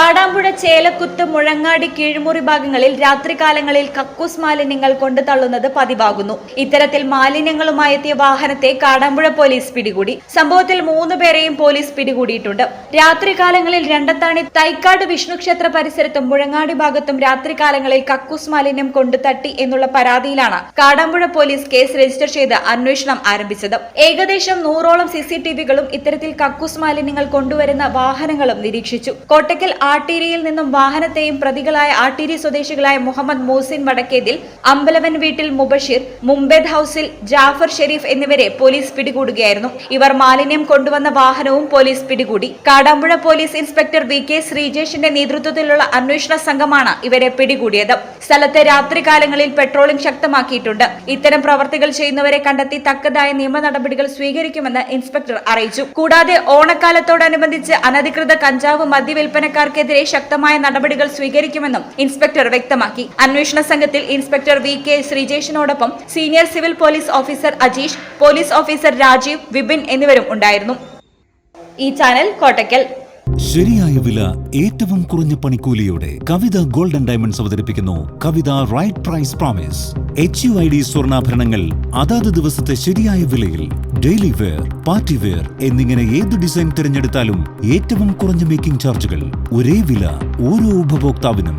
കാടാമ്പുഴ ചേലക്കുത്ത് മുഴങ്ങാടി കീഴ്മുറി ഭാഗങ്ങളിൽ രാത്രികാലങ്ങളിൽ കക്കൂസ് മാലിന്യങ്ങൾ കൊണ്ടു തള്ളുന്നത് പതിവാകുന്നു. ഇത്തരത്തിൽ മാലിന്യങ്ങളുമായി എത്തിയ വാഹനത്തെ കാടാമ്പുഴ പോലീസ് പിടികൂടി. സംഭവത്തിൽ മൂന്ന് പേരെയും പോലീസ് പിടികൂടിയിട്ടുണ്ട്. രാത്രികാലങ്ങളിൽ രണ്ടത്താണി തൈക്കാട് വിഷ്ണു ക്ഷേത്ര പരിസരത്തും മുഴങ്ങാടി ഭാഗത്തും രാത്രികാലങ്ങളിൽ കക്കൂസ് മാലിന്യം കൊണ്ടു തട്ടി എന്നുള്ള പരാതിയിലാണ് കാടാമ്പുഴ പോലീസ് കേസ് രജിസ്റ്റർ ചെയ്ത് അന്വേഷണം ആരംഭിച്ചത്. ഏകദേശം നൂറോളം സി സി ടി ഇത്തരത്തിൽ കക്കൂസ് മാലിന്യങ്ങൾ കൊണ്ടുവരുന്ന വാഹനങ്ങളും നിരീക്ഷിച്ചു. കോട്ടയ്ക്കൽ ആട്ടീരിയിൽ നിന്നും വാഹനത്തെയും പ്രതികളായ ആട്ടീരി സ്വദേശികളായ മുഹമ്മദ് മോസിൻ വടക്കേതിൽ അമ്പലവൻ വീട്ടിൽ മുബഷീർ മുംബേദ് ഹൌസിൽ ജാഫർ ഷെരീഫ് എന്നിവരെ പോലീസ് പിടികൂടുകയായിരുന്നു. ഇവർ മാലിന്യം കൊണ്ടുവന്ന വാഹനവും പോലീസ് പിടികൂടി. Kadampuzha police inspector V K ശ്രീജേഷിന്റെ നേതൃത്വത്തിലുള്ള അന്വേഷണ സംഘമാണ് ഇവരെ പിടികൂടിയത്. സ്ഥലത്ത് രാത്രികാലങ്ങളിൽ പെട്രോളിംഗ് ശക്തമാക്കിയിട്ടുണ്ട്. ഇത്തരം പ്രവർത്തികൾ ചെയ്യുന്നവരെ കണ്ടെത്തി തക്കതായ നിയമ നടപടികൾ സ്വീകരിക്കുമെന്ന് ഇൻസ്പെക്ടർ അറിയിച്ചു. കൂടാതെ ഓണക്കാലത്തോടനുബന്ധിച്ച് അനധികൃത കഞ്ചാവ് മദ്യവിൽപ്പനക്കാർക്കെതിരെ ശക്തമായ നടപടികൾ സ്വീകരിക്കുമെന്നും ഇൻസ്പെക്ടർ വ്യക്തമാക്കി. അന്വേഷണ സംഘത്തിൽ inspector V K ശ്രീജേഷിനോടൊപ്പം senior civil police officer Ajeesh police officer Rajeev Vipin എന്നിവരും ഉണ്ടായിരുന്നു. ഈ ചാനൽ കോട്ടയ്ക്കൽ ശരിയായ വില ഏറ്റവും കുറഞ്ഞ പണിക്കൂലിയോടെ കവിത ഗോൾഡൻ ഡയമണ്ട്സ് അവതരിപ്പിക്കുന്നു Kavitha right price promise H U I D സ്വർണാഭരണങ്ങൾ അതാത് ദിവസത്തെ ശരിയായ വിലയിൽ ഡെയിലി വെയർ പാർട്ടി വെയർ എന്നിങ്ങനെ ഏത് ഡിസൈൻ തിരഞ്ഞെടുത്താലും ഏറ്റവും കുറഞ്ഞ മേക്കിംഗ് ചാർജുകൾ ഒരേ വില ഓരോ ഉപഭോക്താവിനും.